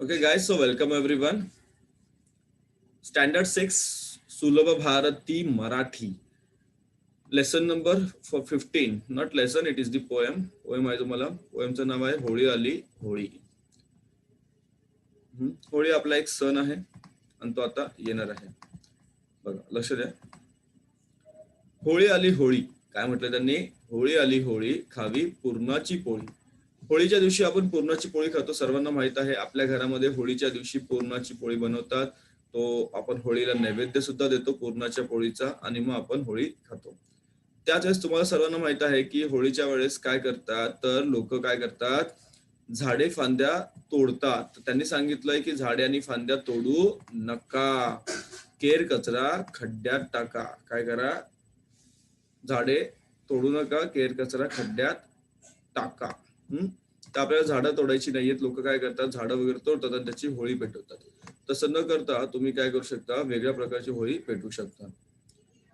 Okay, guys, so welcome everyone. Standard 6, Sulabh Bharati Marathi. Lesson number four fifteen note lesson it is the poem poem आहे तुम्हाला. पोएमचं नाव आहे होळी आली होळी होळी आपला एक सण आहे आणि तो आता येणार आहे. बघा लक्ष द्या. होळी आली होळी काय म्हटलं त्यांनी? होळी आली होळी खावी पूर्णाची पोळी. होळीच्या दिवशी आपण पूर्णाची पोळी खातो. सर्वांना माहीत आहे आपल्या घरामध्ये होळीच्या दिवशी पूर्णाची पोळी बनवतात. तो आपण होळीला नैवेद्य सुद्धा देतो पूर्णाच्या पोळीचा आणि मग आपण होळी खातो. त्याच वेळेस तुम्हाला सर्वांना माहीत आहे की होळीच्या वेळेस काय करतात तर लोक काय करतात? झाडे फांद्या तोडतात. त्यांनी सांगितलंय की झाडे आणि फांद्या तोडू नका. केर कचरा खड्ड्यात टाका. काय करा? झाडे तोडू नका केर कचरा खड्ड्यात टाका. हम्म? तर आपल्याला झाडं तोडायची नाहीयेत. लोक काय करतात? झाडं वगैरे तोडतात आणि त्याची होळी पेटवतात. तसं न करता तुम्ही काय करू शकता? वेगळ्या प्रकारची होळी पेटवू शकता.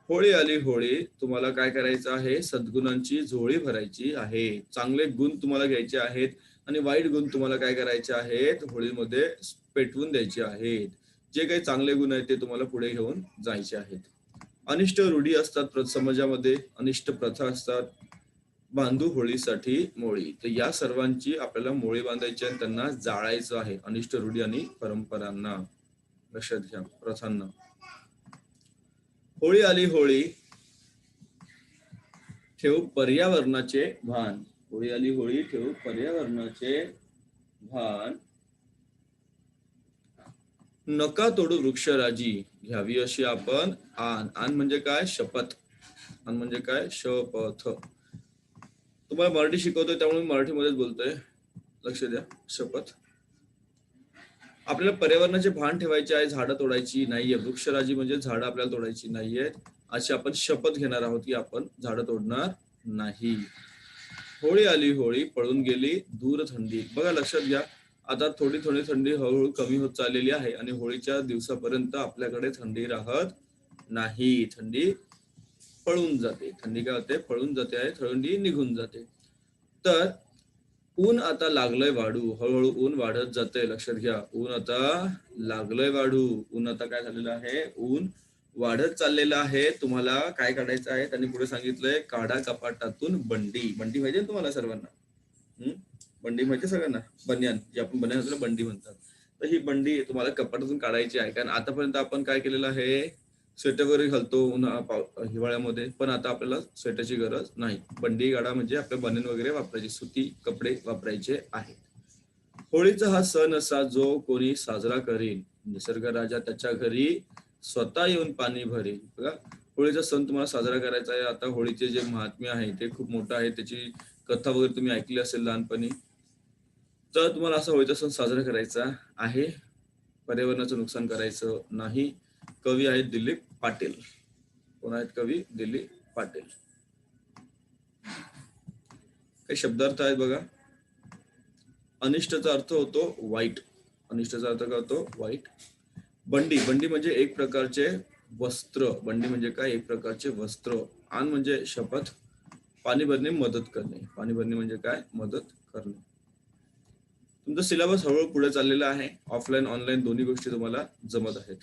होळी आली होळी. तुम्हाला काय करायचं आहे? सद्गुणांची झोळी भरायची आहे. चांगले गुण तुम्हाला घ्यायचे आहेत आणि वाईट गुण तुम्हाला काय करायचे आहेत? होळीमध्ये पेटवून द्यायचे आहेत. जे काही चांगले गुण आहेत ते तुम्हाला पुढे घेऊन जायचे आहेत. अनिष्ट रूढी असतात समाजामध्ये. अनिष्ट प्रथा असतात. बांधू होळीसाठी मोळी. तर या सर्वांची आपल्याला मोळी बांधायची आणि त्यांना जाळायचं आहे. अनिष्ट रूढी आणि परंपरांना. लक्षात घ्या प्रथांना. होळी आली होळी. ठेव पर्यावरणाचे भान. होळी आली होळी ठेव पर्यावरणाचे भान. नका तोडू वृक्षराजी. घ्यावी अशी आपण आन. आन म्हणजे काय? शपथ. आन म्हणजे काय? शपथ. तुम्हाला मराठी शिकवतोय त्यामुळे मराठीमध्येच बोलतोय. लक्ष द्या शपथ. आपल्याला पर्यावरणाचे भान ठेवायचे आहे झाडं तोडायची नाहीये. वृक्षराजी म्हणजे झाडं आपल्याला तोडायची नाहीयेत अशी आपण शपथ घेणार आहोत की आपण झाडं तोडणार नाही. होळी आली होळी पळून गेली दूर थंडी. बघा लक्षात घ्या. आता थोडी थोडी थंडी हळूहळू कमी होत चाललेली आहे आणि होळीच्या दिवसापर्यंत आपल्याकडे थंडी राहत नाही. थंडी पळून जाते. थंडी काय होते? पळून जाते आहे थंडी निघून जाते. तर ऊन आता लागलंय वाढू. हळूहळू ऊन वाढत जाते लक्षात घ्या. ऊन आता लागलंय वाढू. ऊन आता काय झालेलं आहे? ऊन वाढत चाललेलं आहे. तुम्हाला काय काढायचं आहे? त्यांनी पुढे सांगितलंय काढा कपाटातून बंडी. बंडी माहिती तुम्हाला सर्वांना? हम्म? बंडी माहिती सगळ्यांना? बनियान. जे आपण बनियान बंडी म्हणतात. तर ही बंडी तुम्हाला कपाटातून काढायची आहे. कारण आतापर्यंत आपण काय केलेलं आहे? स्वेटर वगैरे घालतो उन्हा पाव- हिवाळ्यामध्ये पण आता आपल्याला स्वेटरची गरज नाही. बंडी गाडा म्हणजे आपल्या बनेन वगैरे वापरायचे सुती कपडे वापरायचे आहेत. होळीचा हा सण असा जो कोणी साजरा करील निसर्ग राजा त्याच्या घरी स्वतः येऊन पाणी भरेल बघा होळीचा सण तुम्हाला साजरा करायचा आहे. आता होळीचे जे महात्म्य आहे ते खूप मोठं आहे. त्याची कथा वगैरे तुम्ही ऐकली असेल लहानपणी. तर तुम्हाला असा होळीचा सण साजरा करायचा आहे. पर्यावरणाचं नुकसान करायचं नाही. कवी आहेत दिलीप पाटील. कोण आहेत कवी? दिलीप पाटील. काही शब्दार्थ आहेत बघा. अनिष्टचा अर्थ होतो वाईट. अनिष्टचा अर्थ काय होतो? वाईट. बंडी. बंडी म्हणजे एक प्रकारचे वस्त्र. बंडी म्हणजे काय? एक प्रकारचे वस्त्र. आन म्हणजे शपथ. पाणी भरणे मदत करणे. पाणी भरणे म्हणजे काय? मदत करणे. तुमचा सिलेबस हळूहळू पुढे चाललेला आहे. ऑफलाईन ऑनलाईन दोन्ही गोष्टी तुम्हाला जमत आहेत.